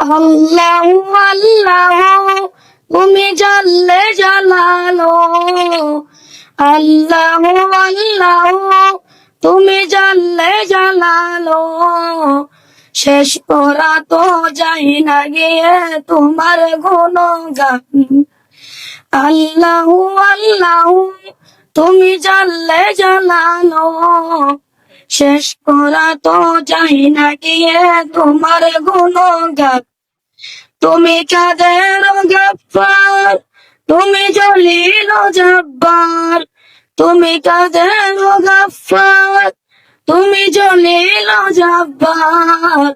আল্লাহ আল্লাহ, তুমি জানলে জালালো আল্লাহ আল্লাহ, তুমি জানলে জালালো শেষ করা তো যাই না গিয়ে তোমার গুণগান। আল্লাহ আল্লাহ, তুমি জানলে জানালো শেষ করা তো যাই না গিয়ে তোমার গুণগান। তুমি কাদের গপ্পার তুমি জলিল জব্বার। তুমি কাদের গপ্পার তুমি জলিল জব্বার।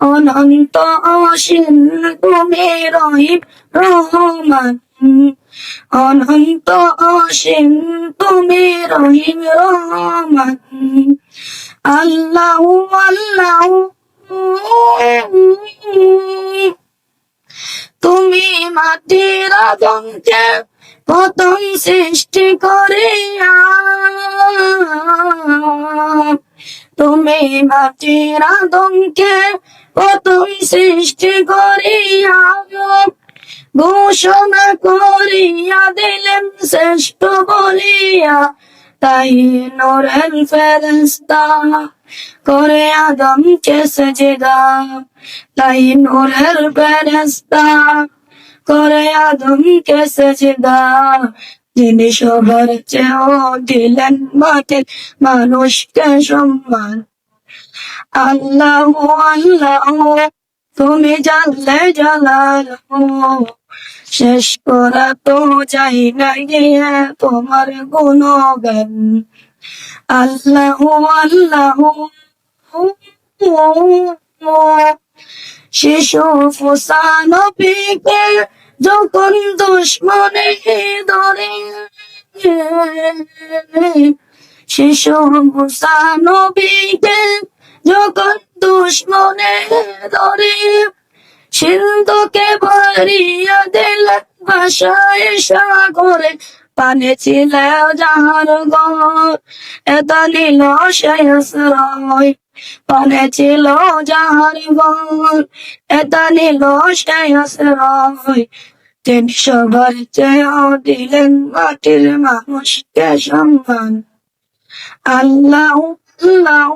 অনন্ত অসীম তুমি রহিম রহমান। অনন্ত অসীম তুমি রহিম রহমান। আল্লাহ আল্লাহ। মাটির আদমকে প্রথম সৃষ্টি করিয়া। তুমি মাটির আদমকে প্রথম সৃষ্টি করিয়া। ঘোষণা করিয়া দিলেন শ্রেষ্ঠ বলিয়া। তাই নোরের ফেরস্তা করে আদম আদমকে সেজদা। তাই নোরের ফেরস্তা করে আদমকে সেজদা। যিনি সবার চেয়েও দিলেন মাটির মানুষকে সম্মান। আল্লাহ আল্লাহ, তুমি জানলে জালালো শেষ করা তো চাই না গিয়ে তোমার গুণগান। আল্লাহ আল্লাহ শিশু ফুসানবীকে যখন দুশ্মনে ধরে। শিশু মুসানবীকে যখন দুশ্মনে ধরে। সিন্ধুকে ভরিয়া দিল ভাষায় সাগরে। পানে ছিল যাহার গর এটা নিল সে পানে ছিল যাহার এটা নিল সে আশ্রয়। তিনি সবার চেয়েও দিলেন মাটির মানুষকে সম্মান। আল্লাহ আল্লাহ।